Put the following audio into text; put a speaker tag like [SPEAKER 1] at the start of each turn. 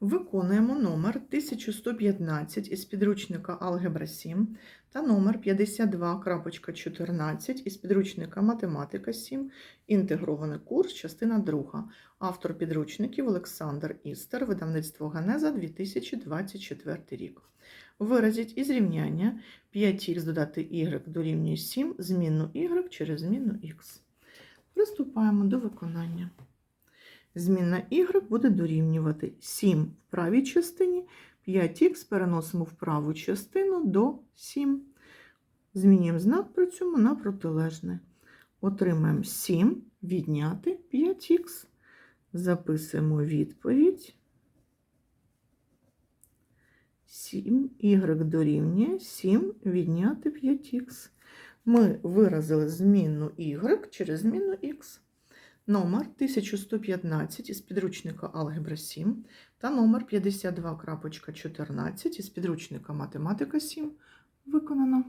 [SPEAKER 1] Виконуємо номер 1115 із підручника Алгебра 7 та номер 52.14 із підручника Математика 7, інтегрований курс, частина 2. Автор підручників Олександр Істер, видавництво Ганеза 2024 рік. Виразіть із рівняння 5х додати y дорівнює 7, змінну y через змінну х. Приступаємо до виконання. Змінна y буде дорівнювати 7 в правій частині, 5х переносимо в праву частину до 7. Змінюємо знак при цьому на протилежне. Отримаємо 7 відняти 5х. Записуємо відповідь. 7y дорівнює 7 відняти 5х. Ми виразили змінну y через змінну х. Номер 1115 із підручника Алгебра 7 та номер 52.14 із підручника Математика 7 виконано.